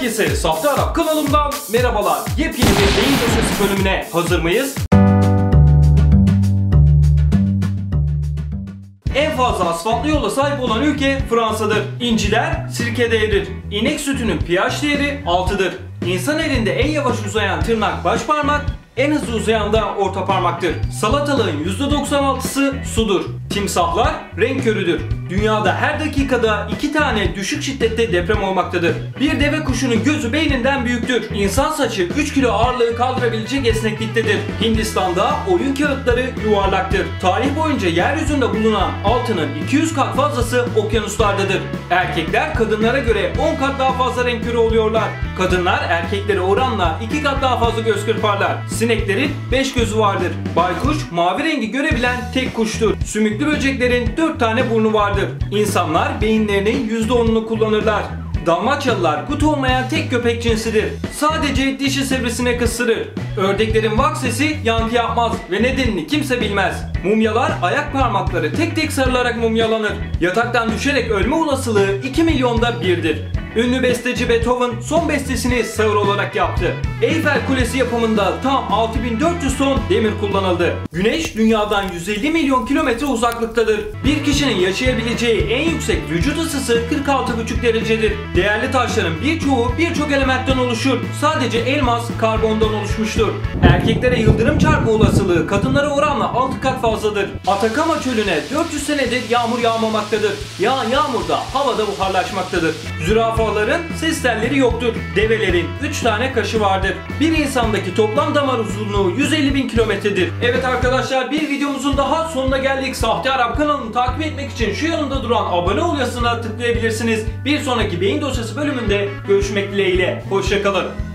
Herkese Sahte Arap kanalımdan merhabalar. Yepyeni bir beyin dosyası bölümüne hazır mıyız? En fazla asfaltlı yola sahip olan ülke Fransa'dır. İnciler sirkede erir. İnek sütünün pH değeri 6'dır. İnsan elinde en yavaş uzayan tırnak baş parmak, en hızlı uzayan da orta parmaktır. Salatalığın %96'sı sudur. Timsahlar renk körüdür. Dünyada her dakikada iki tane düşük şiddette deprem olmaktadır. Bir deve kuşunun gözü beyninden büyüktür. İnsan saçı 3 kilo ağırlığı kaldırabilecek esnekliktedir. Hindistan'da oyun kağıtları yuvarlaktır. Tarih boyunca yeryüzünde bulunan altının 200 kat fazlası okyanuslardadır. Erkekler kadınlara göre 10 kat daha fazla renk körü oluyorlar. Kadınlar erkeklere oranla 2 kat daha fazla göz kırparlar. Sineklerin 5 gözü vardır. Baykuş mavi rengi görebilen tek kuştur. Sümüklü böceklerin 4 tane burnu vardır. İnsanlar beyinlerinin %10'unu kullanırlar. Dalmaçyalılar kut olmayan tek köpek cinsidir. Sadece dişi sivrisine kısırır. Ördeklerin vak sesi yankı yapmaz ve nedenini kimse bilmez. Mumyalar ayak parmakları tek tek sarılarak mumyalanır. Yataktan düşerek ölme olasılığı 2 milyonda birdir. Ünlü besteci Beethoven son bestesini sağır olarak yaptı. Eyfel Kulesi yapımında tam 6400 ton demir kullanıldı. Güneş dünyadan 150 milyon kilometre uzaklıktadır. Bir kişinin yaşayabileceği en yüksek vücut ısısı 46,5 derecedir. Değerli taşların birçoğu birçok elementten oluşur. Sadece elmas karbondan oluşmuştur. Erkeklere yıldırım çarpma olasılığı kadınlara oranla 6 kat fazladır. Atakama çölüne 400 senedir yağmur yağmamaktadır. Yağan yağmur da havada buharlaşmaktadır. Zürafaların ses telleri yoktur. Develerin 3 tane kaşı vardır. Bir insandaki toplam damar uzunluğu 150 bin kilometredir. Evet arkadaşlar bir videomuzun daha sonuna geldik. Sahte Arap kanalını takip etmek için şu yanında duran abone ol yazısına tıklayabilirsiniz. Bir sonraki beyin dosyası bölümünde görüşmek dileğiyle. Hoşçakalın.